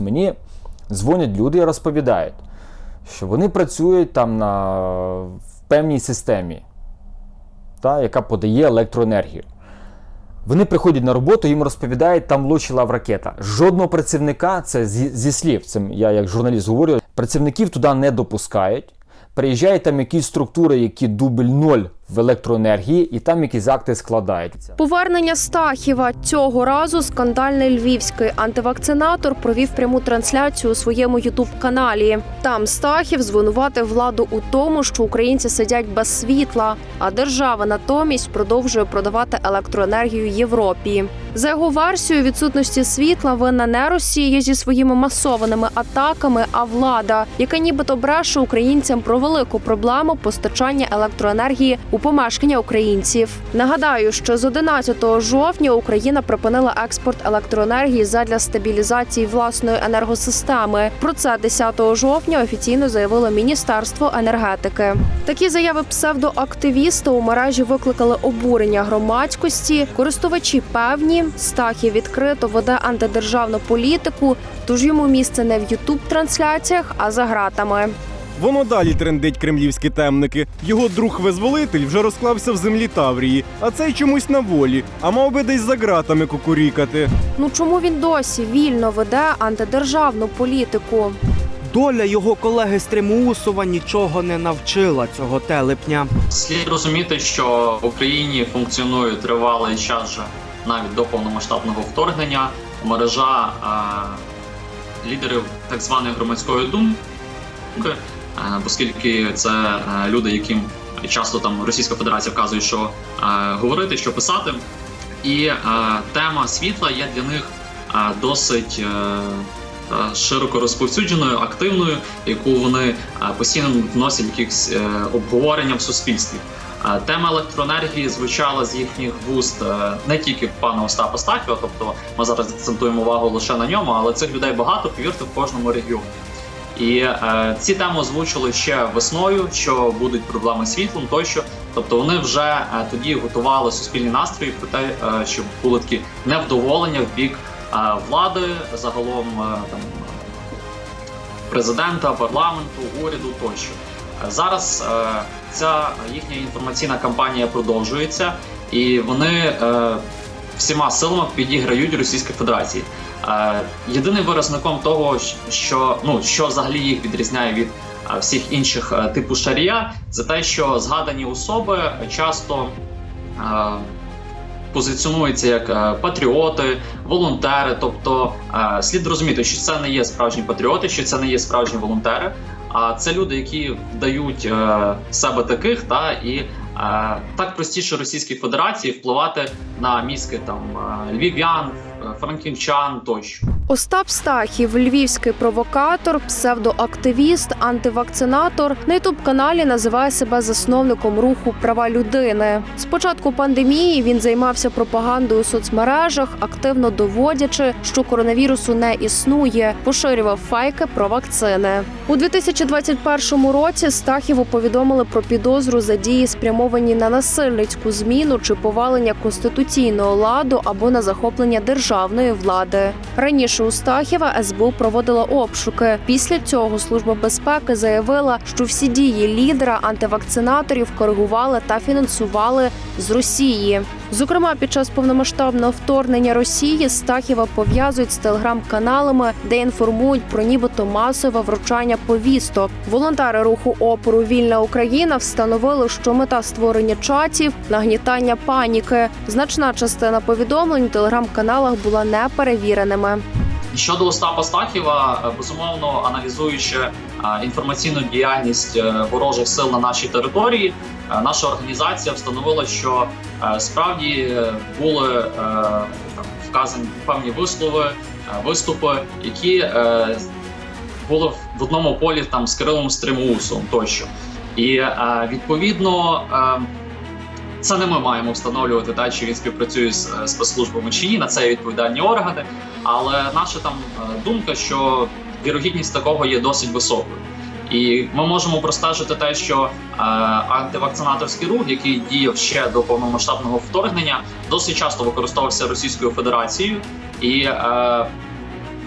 Мені дзвонять люди і розповідають, що вони працюють там на, в певній системі, та, яка подає електроенергію. Вони приходять на роботу, їм розповідають, там влучила в ракета. Жодного працівника, це зі, зі слів, це я як журналіст говорю, працівників туди не допускають. Приїжджають там якісь структури, які дубль ноль в електроенергії, і там якісь акти складають. Повернення Стахіва цього разу скандальний львівський антивакцинатор провів пряму трансляцію у своєму ютуб-каналі. Там Стахів звинуватив владу у тому, що українці сидять без світла, а держава натомість продовжує продавати електроенергію Європі. За його версією, відсутності світла винна не Росія зі своїми масованими атаками, а влада, яка нібито бреше українцям про велику проблему постачання електроенергії у помешкання українців. Нагадаю, що з 11 жовтня Україна припинила експорт електроенергії задля стабілізації власної енергосистеми. Про це 10 жовтня офіційно заявило Міністерство енергетики. Такі заяви псевдоактивіста у мережі викликали обурення громадськості. Користувачі певні, Стахів відкрито веде антидержавну політику, тож йому місце не в ютуб трансляціях, а за гратами. Воно далі трендить кремлівські темники. Його друг-визволитель вже розклався в землі Таврії, а цей чомусь на волі, а мав би десь за ґратами кукурікати. Ну чому він досі вільно веде антидержавну політику? Доля його колеги Стримуусова нічого не навчила цього телепня. Слід розуміти, що в Україні функціонує тривалий час вже навіть до повномасштабного вторгнення мережа е, лідерів так званої громадської думки, оскільки це е, люди, яким часто там Російська Федерація вказує, що е, говорити, що писати. І е, тема світла є для них досить широко розповсюдженою, активною, яку вони постійно вносять якихось е, обговорення в суспільстві. Тема електроенергії звучала з їхніх вуст не тільки пана Остапа Стахіва, тобто ми зараз акцентуємо увагу лише на ньому, але цих людей багато, повірте, в кожному регіоні. І е, ці теми озвучили ще весною, що будуть проблеми з світлом, тощо. Тобто вони вже е, тоді готували суспільні настрої про те, е, щоб були такі невдоволення в бік е, влади, загалом е, там президента, парламенту, уряду тощо. Е, Зараз е, ця їхня інформаційна кампанія продовжується, і вони е, всіма силами підіграють Російській Федерації. Е, Єдиним виразником того, що ну що взагалі їх відрізняє від е, всіх інших е, типу шарія, це те, що згадані особи часто. Позиціонуються як патріоти, волонтери. Тобто слід розуміти, що це не є справжні патріоти, що це не є справжні волонтери, а це люди, які вдають е, себе таких, та і так простіше Російській Федерації впливати на мізки там львів'ян, е, франківчан тощо. Остап Стахів, львівський провокатор, псевдоактивіст, антивакцинатор на ютуб-каналі називає себе засновником руху права людини. З початку пандемії він займався пропагандою у соцмережах, активно доводячи, що коронавірусу не існує, поширював фейки про вакцини. У 2021 році Стахіву повідомили про підозру за дії, спрямовані на насильницьку зміну чи повалення конституційного ладу або на захоплення державної влади. Раніше у Стахіва СБУ проводила обшуки. Після цього служба безпеки заявила, що всі дії лідера антивакцинаторів коригували та фінансували з Росії. Зокрема, під час повномасштабного вторгнення Росії Стахіва пов'язують з телеграм-каналами, де інформують про нібито масове вручання повісток. Волонтери руху опору Вільна Україна встановили, що мета створення чатів нагнітання паніки. Значна частина повідомлень у телеграм-каналах була неперевіреними. Щодо Остапа Стахіва, е, безумовно аналізуючи е, інформаційну діяльність е, ворожих сил на нашій території, наша організація встановила, що справді були там вказані певні вислови, виступи, які були в- одному полі там з Кирилом Стримусом тощо. І відповідно. Це не ми маємо встановлювати, та, чи він співпрацює з е, спецслужбами чи ні, на це відповідальні органи. Але наша там е, думка, що вірогідність такого є досить високою. І ми можемо простежити те, що е, антивакцинаторський рух, який діяв ще до повномасштабного вторгнення, досить часто використовувався Російською Федерацією, і е,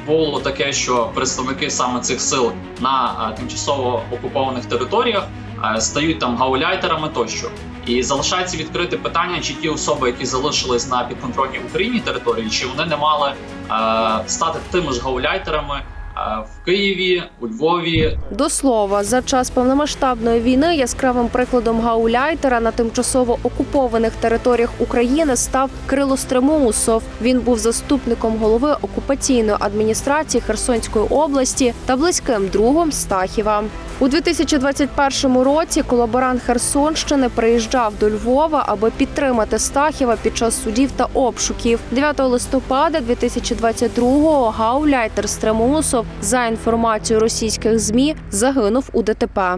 було таке, що представники саме цих сил на е, тимчасово окупованих територіях е, стають там гауляйтерами тощо. І залишається відкрите питання, чи ті особи, які залишились на підконтрольній Україні території, чи вони не мали е, стати тими ж гауляйтерами в Києві, у Львові, До слова, за час повномасштабної війни яскравим прикладом гауляйтера на тимчасово окупованих територіях України став Крило Стремоусов. Він був заступником голови окупаційної адміністрації Херсонської області та близьким другом Стахіва. У 2021 році колаборант Херсонщини приїжджав до Львова, аби підтримати Стахіва під час судів та обшуків. 9 листопада 2022-го гауляйтер Стремоусов, за інформацією російських змі, загинув у ДТП.